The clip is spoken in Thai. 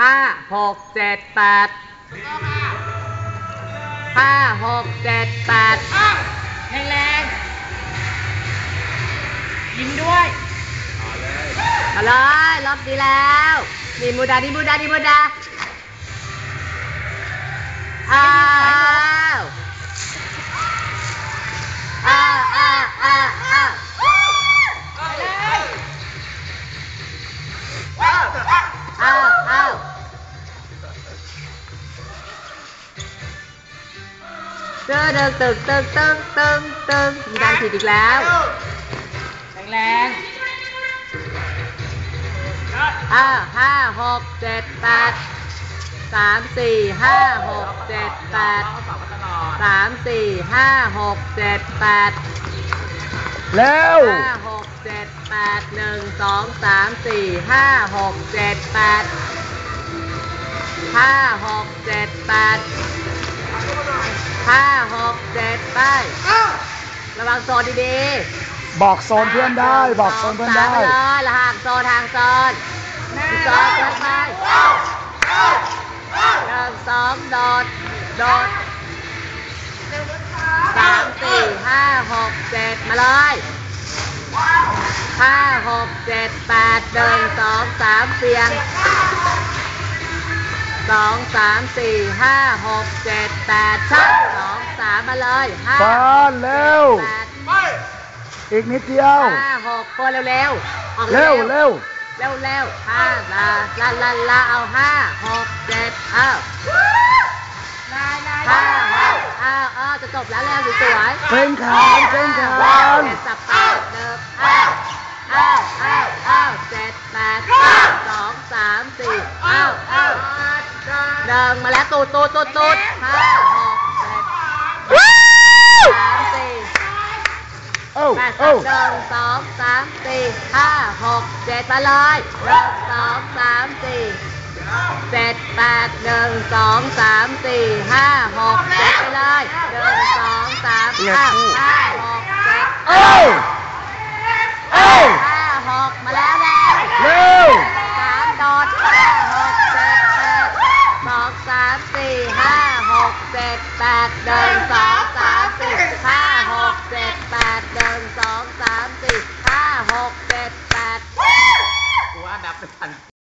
ห้าหกเจ็ดแปดห้าหกเจ็ดแปดแรงแรงๆยิ้มด้วยมาเลยรอบดีแล้วนี่มูดานี่มูดานี่มูดาอ้าว ตึงตึงตึงตึงตึงตึงมีการผิดอีกแล้วแรงแรงอ้าห้าหกเจ็ดแปดสามสี่ห้าหกเจ็ดแปดสามสี่ห้าหกเจ็ดแปดเร็วห้าหกเจ็ดแปดหนึ่งสองสามสี่ห้าหกเจ็ดแปดห้าหกเจ็ดแปด ห้าหกเจ็ดไป ระวังโซนดีๆบอกโซนเพื่อนได้ บอกโซนเพื่อนได้ สามไปเลยละห่างโซนห่างโซนอีกโซนเกินไปหนึ่งสองโดด โดดสามสี่ห้าหกเจ็ดมาเลยห้าหกเจ็ดแปดหนึ่งสองสามเสียง สองสามสี่ห้าหกเจ็ดแปดชักสองสามมาเลยห้าฟานเร็ว แปดอีกนิดเดียว ห้าหกคนเร็วๆออกเร็วเร็วเร็วเร็วห้าลาลาลาลาเอาห้าหกเจ็ดเอ้าลายลายห้าหกเอ้าเอ้าจะจบแล้วเร็วสวยเกรงขานเกรงขานเจ็ดสับแปดเดิมเอ้าเอ้าเอ้าเอ้าเจ็ดแปดเก้าสองสามสี่เอ้าเอ้า เดินมาแล้วตูดตูดตูดตูดห้าหกเจ็ดสามสี่เอ้าแปดสาเอ้ามหนึ่งสองสามสี่ห้าหกเจ็ดมาเลยหนึ่งสองสามสี่เจ็ดแปดหนึ่งสองสามสี่ห้าหกเจ็ดไปเลยหนึ่งสองสามห้าห้าหกเจ็ดเอ้ ดแปดเดินสองสามสี่ห้าหกเจ็ดแปดเดินสองสามสี่ห้าหกเจ็ดแปดกูว่านับไม่ทัน